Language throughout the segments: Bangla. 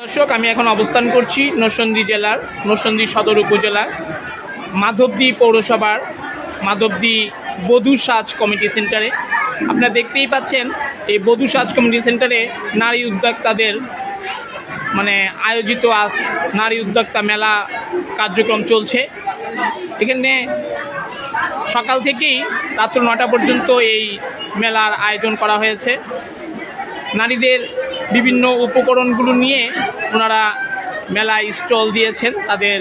দর্শক, আমি এখন অবস্থান করছি নরসন্দী জেলার নরসন্দী সদর উপজেলার মাধবদী পৌরসভার মাধবদী বধূ সাজ কমিটি সেন্টারে। আপনারা দেখতেই পাচ্ছেন, এই বধূ সাজ কমিটি সেন্টারে নারী উদ্যোক্তাদের মানে আয়োজিত আজ নারী উদ্যোক্তা মেলা কার্যক্রম চলছে। এখানে সকাল থেকেই রাত্র নটা পর্যন্ত এই মেলার আয়োজন করা হয়েছে। নারীদের বিভিন্ন উপকরণগুলো নিয়ে ওনারা মেলায় স্টল দিয়েছেন তাদের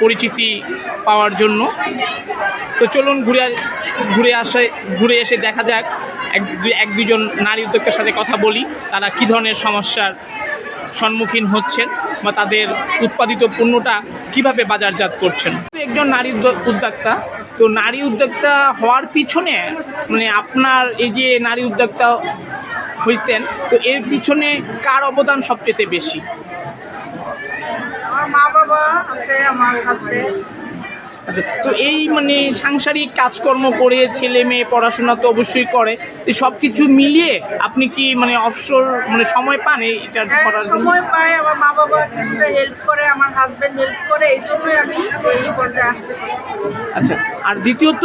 পরিচিতি পাওয়ার জন্য। তো চলুন ঘুরে ঘুরে আসে, ঘুরে এসে দেখা যাক। এক এক দুজন নারী উদ্যোক্তার সাথে কথা বলি, তারা কী ধরনের সমস্যার সম্মুখীন হচ্ছেন বা তাদের উৎপাদিত পণ্যটা কীভাবে বাজারজাত করছেন? একজন নারী উদ্যোক্তা, তো নারী উদ্যোক্তা হওয়ার পিছনে মানে আপনার এই যে নারী উদ্যোক্তা হয়েছেন তো এর পিছনে কার অবদান সবচেয়ে বেশি? আমার মা বাবা আছে আমার হাজবেন্ড আচ্ছা তো এই মানে সাংসারিক কাজকর্ম করে ছেলে মেয়ে পড়াশোনা তো অবশ্যই করে তো সব কিছু মিলিয়ে আপনি কি মানে অবসর মানে সময় পান এটা করার জন্য? হ্যাঁ, সময় পাই আমার মা বাবা কিছুটা হেল্প করে আমার হাজবেন্ড হেল্প করে এই জন্যই আমি এই পর্যায়ে আসতে পারছি। আচ্ছা আর দ্বিতীয়ত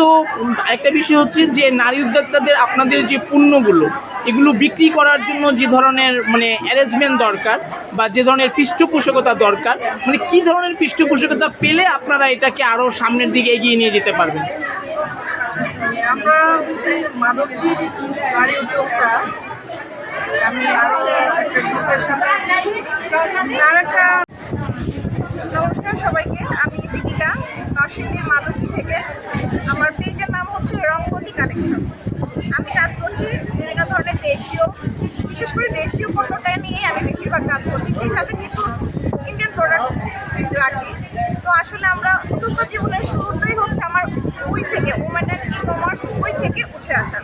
একটা বিষয় হচ্ছে যে নারী উদ্যোক্তাদের আপনাদের যে পণ্যগুলো এগুলো বিক্রি করার জন্য যে ধরনের মানে অ্যারেঞ্জমেন্ট দরকার বা যে ধরনের পৃষ্ঠপোষকতা দরকার মানে কি ধরনের পৃষ্ঠপোষকতা পেলে আপনারা এটাকে আরও সামনের দিকে এগিয়ে নিয়ে যেতে পারবেন? আমরা আমি আরও একটা নমস্কার সবাইকে, আমি দীপিকা নরসিংদীর মাধবদী থেকে। আমার পেজের নাম হচ্ছে রংপতি কালেকশন। আমি কাজ করছি বিভিন্ন ধরনের দেশীয়, বিশেষ করে দেশীয় পণ্যটা নিয়ে আমি বেশিরভাগ কাজ করছি। সেই সাথে কিছু ইন্ডিয়ান প্রোডাক্ট রাখি। তো আসলে আমরা উদ্যোক্তা জীবনের শুরুটাই হচ্ছে আমার বই থেকে ওমেন অ্যান্ড ই কমার্স বই থেকে উঠে আসা।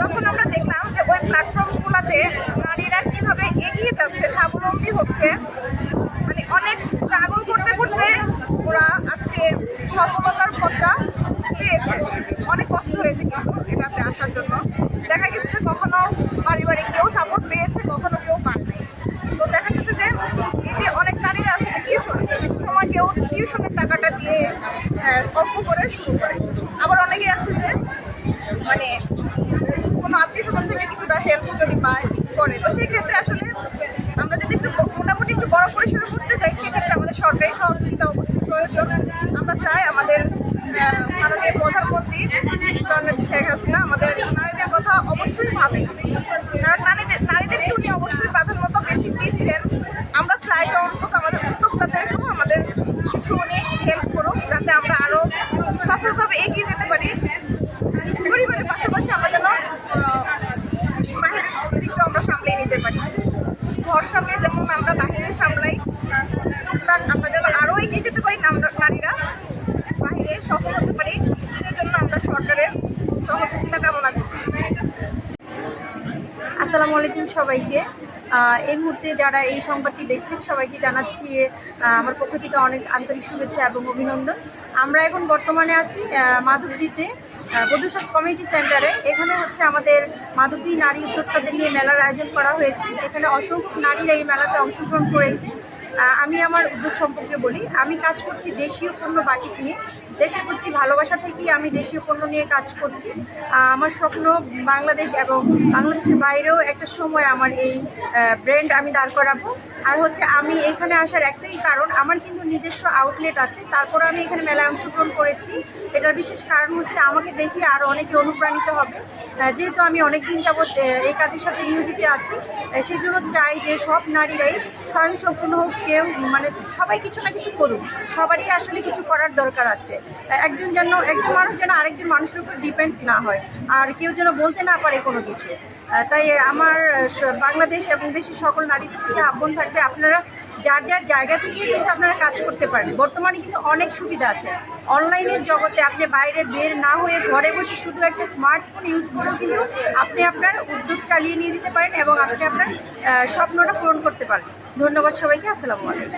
তখন আমরা দেখলাম যে ওই প্ল্যাটফর্মগুলোতে নারীরা কীভাবে এগিয়ে যাচ্ছে, স্বাবলম্বী হচ্ছে মানে অনেক স্ট্রাগল করতে করতে ওরা আজকে সফলতার পথটা পেয়েছে। অনেক কষ্ট হয়েছে কিন্তু এটাতে আসার জন্য। দেখা গেছে যে কখনো পারিবারিক কেউ সাপোর্ট পেয়েছে, কখনো কেউ পান তো দেখা গেছে যে এই যে অনেক নারীরা আছে যে টিউশন সময় কেউ টিউশনের টাকাটা দিয়ে অল্প করে শুরু করে। আবার অনেকে আছে যে মানে কোনো আত্মীয় স্বজন থেকে কিছুটা হেল্প যদি পায়, করে। তো সেই ক্ষেত্রে আসলে আমরা যদি একটু মোটামুটি একটু বড় পরিসরে করতে চাই সেক্ষেত্রে আমাদের সরকারি সহযোগিতা অবশ্যই প্রয়োজন। আমরা চাই আমাদের মাননীয় প্রধানমন্ত্রী জননেত্রী শেখ হাসিনা, আমাদের নারীদের কথা অবশ্যই ভাবে। কারণ নারীদের নারীদেরকে উনি অবশ্যই প্রাধান্যতা বেশি দিচ্ছেন। আমরা চাই যে অন্তত আমাদের উদ্যোক্তাদেরকেও আমাদের কিছু উনি হেল্প করুক, যাতে আমরা আরও সফলভাবে এগিয়ে যেতে পারি। পরিবারের পাশাপাশি আমরা যেন বাহিরের দিকটা আমরা সামলিয়ে নিতে পারি। ঘর সামলে যেমন আমরা বাহিরে সামলাই টুকটাক আমরা যেন আরও এগিয়ে যেতে পারি নারীরা বাহিরে সফল হতে পারি সেজন্য আমরা সরকারের সহযোগিতা কামনা করছি। আসসালামু আলাইকুম সবাইকে। এই মুহূর্তে যারা এই সংবাদটি দেখছেন, সবাইকে জানাচ্ছি আমার পক্ষ থেকে অনেক আন্তরিক শুভেচ্ছা এবং অভিনন্দন। আমরা এখন বর্তমানে আছি মাধবদীতে বধুসাজ কমিউনিটি সেন্টারে। এখানে হচ্ছে আমাদের মাধবদী নারী উদ্যোক্তাদের নিয়ে মেলার আয়োজন করা হয়েছে। এখানে অসংখ্য নারীরা এই মেলাতে অংশগ্রহণ করেছে। আমি আমার উদ্যোগ সম্পর্কে বলি। আমি কাজ করছি দেশীয় পণ্য বাটিক নিয়ে। দেশের প্রতি ভালোবাসা থেকেই আমি দেশীয় পণ্য নিয়ে কাজ করছি। আমার স্বপ্ন বাংলাদেশ এবং বাংলাদেশের বাইরেও একটা সময় আমার এই ব্র্যান্ড আমি দাঁড় করাবো। আর হচ্ছে আমি এখানে আসার একটাই কারণ, আমার কিন্তু নিজস্ব আউটলেট আছে, তারপর আমি এখানে মেলায় অংশগ্রহণ করেছি। এটার বিশেষ কারণ হচ্ছে আমাকে দেখে আরও অনেকে অনুপ্রাণিত হবে। যেহেতু আমি অনেক দিন যাবৎ এই কাজের সাথে নিয়োজিত আছি সেই জন্য চাই যে সব নারীরাই স্বয়ংসম্পূর্ণ হোক, কেউ মানে সবাই কিছু না কিছু করুক। সবারই আসলে কিছু করার দরকার আছে। একজন যেন, একজন মানুষ যেন আরেকজন মানুষের উপর ডিপেন্ড না হয়, আর কেউ যেন বলতে না পারে কোনো কিছু। তাই আমার বাংলাদেশ এবং দেশের সকল নারী থেকে আহ্বান থাকবে আপনারা যার যার জায়গা থেকে কিন্তু আপনারা কাজ করতে পারেন। বর্তমানে কিন্তু অনেক সুবিধা আছে। অনলাইনের জগতে আপনি বাইরে বের না হয়ে ঘরে বসে শুধু একটা স্মার্টফোন ইউজ করেও কিন্তু আপনি আপনার উদ্যোগ চালিয়ে নিয়ে যেতে পারেন এবং আপনি আপনার স্বপ্নটা পূরণ করতে পারেন। ধন্যবাদ সবাইকে। আসসালামু আলাইকুম।